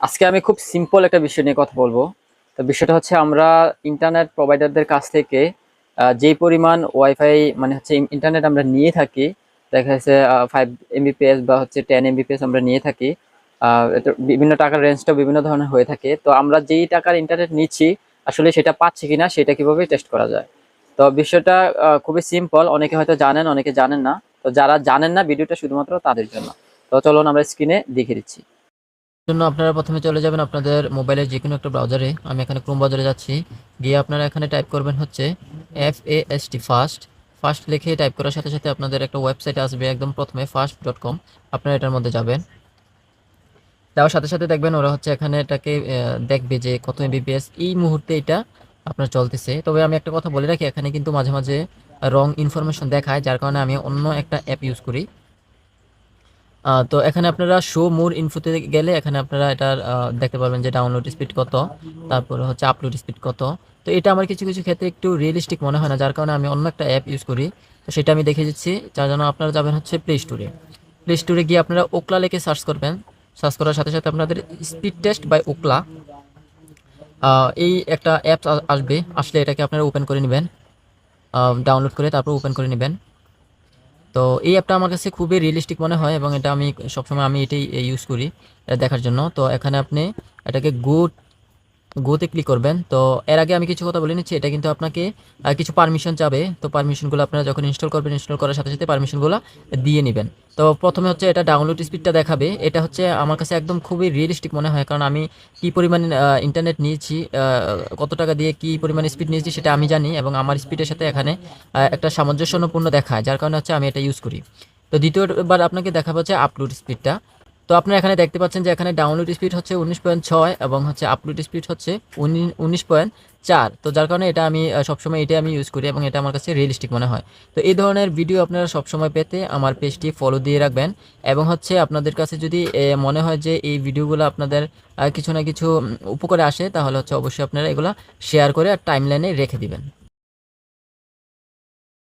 আজকে আমি খুব সিম্পল একটা বিষয় নিয়ে কথা বলব। তো বিষয়টা হচ্ছে আমরা ইন্টারনেট প্রোভাইডারদের কাছ থেকে যেই পরিমাণ ওয়াইফাই মানে হচ্ছে ইন্টারনেট আমরা নিয়ে থাকি, দেখা যাচ্ছে ফাইভ এমবিপিএস বা হচ্ছে টেন এমবিপিএস আমরা নিয়ে থাকি বিভিন্ন টাকার রেঞ্জটা বিভিন্ন ধরনের হয়ে থাকে। তো আমরা যেই টাকার ইন্টারনেট নিচ্ছি, আসলে সেটা পাচ্ছি কিনা সেটা কীভাবে টেস্ট করা যায়? তো বিষয়টা খুবই সিম্পল অনেকে হয়তো জানেন, অনেকে জানেন না। তো যারা জানেন না, ভিডিওটা শুধুমাত্র তাদের জন্য। তো চলুন আমরা স্ক্রিনে দেখিয়ে দিচ্ছি। জন্য আপনারা প্রথমে চলে যাবেন আপনাদের মোবাইলের যে কোনো একটা ব্রাউজারে আমি এখানে ক্রোম ব্রাউজারে যাচ্ছি। গিয়ে আপনারা এখানে টাইপ করবেন হচ্ছে F A S T first first লিখে টাইপ করার সাথে সাথে আপনাদের একটা ওয়েবসাইট আসবে একদম প্রথমে ফার্স্ট ডট কম আপনারা এটার মধ্যে যাবেন। দেওয়ার সাথে সাথে দেখবেন ওরা হচ্ছে এখানে এটাকে দেখবে যে কত এমবিপিএস এই মুহূর্তে এটা আপনার চলতেছে। তবে আমি একটা কথা বলে রাখি, এখানে কিন্তু মাঝে মাঝে রং ইনফরমেশন দেখায়, যার কারণে আমি অন্য একটা অ্যাপ ইউজ করি। তো এখানে আপনারা শো মোর ইনফোতে গেলে এখানে আপনারা আহ, দেখতে পারবেন যে ডাউনলোড স্পিড কত তারপরে হচ্ছে আপলোড স্পিড কত। তো এটা আমার কিছু কিছু ক্ষেত্রে একটু রিয়েলিস্টিক মনে হয় না যার কারণে আমি অন্য একটা অ্যাপ ইউজ করি। তো সেটা আমি দেখে দিচ্ছি যার জন্য আপনারা যাবেন হচ্ছে প্লে স্টোরে প্লে স্টোরে গিয়ে আপনারা ওকলা লেখে সার্চ করবেন। সার্চ করার সাথে সাথে আপনাদের স্পিড টেস্ট বাই ওকলা এই একটা অ্যাপ আসবে আসলে এটাকে আপনারা ওপেন করে নেবেন। ডাউনলোড করে তারপর ওপেন করে নেবেন। তো এই অ্যাপটা আমার কাছে খুবই রিয়েলিস্টিক মনে হয় এবং এটা আমি সবসময় আমি এটাই ইউজ করি এটা দেখার জন্য। তো এখানে আপনি এটাকে গো গোতে ক্লিক করবেন। তো এর আগে আমি কিছু কথা বলে নিচ্ছি, এটা কিন্তু আপনাকে কিছু পারমিশন চাবে। তো পারমিশনগুলো আপনারা যখন ইনস্টল করবেন ইনস্টল করার সাথে সাথে পারমিশনগুলো দিয়ে নেবেন। তো প্রথমে হচ্ছে এটা ডাউনলোড স্পিডটা দেখাবে। এটা হচ্ছে আমার কাছে একদম খুবই রিয়েলিস্টিক মনে হয়, কারণ আমি কি পরিমাণ ইন্টারনেট নিয়েছি কত টাকা দিয়ে কি পরিমাণ স্পিড নিয়েছি সেটা আমি জানি এবং আমার স্পিডের সাথে এখানে একটা সামঞ্জস্যপূর্ণ দেখায়, যার কারণে হচ্ছে আমি এটা ইউজ করি। তো দ্বিতীয়বার আপনাকে দেখাবো হচ্ছে আপলোড স্পিডটা তো আপনারা এখানে দেখতে পাচ্ছেন যে এখানে ডাউনলোড স্পিড হচ্ছে উনিশ পয়েন্ট ছয় এবং হচ্ছে আপলোড স্পিড হচ্ছে উনিশ পয়েন্ট চার। তো যার কারণে এটা আমি সবসময় এটা আমি ইউজ করি এবং এটা আমার কাছে রিয়েলিস্টিক মনে হয়। তো এই ধরনের ভিডিও আপনারা সবসময় পেতে আমার পেজটি ফলো দিয়ে রাখবেন এবং হচ্ছে আপনাদের কাছে যদি মনে হয় যে এই ভিডিওগুলো আপনাদের কিছু না কিছু উপকারে আসে, তাহলে হচ্ছে অবশ্যই আপনারা এগুলো শেয়ার করে আর টাইমলাইনে রেখে দিবেন।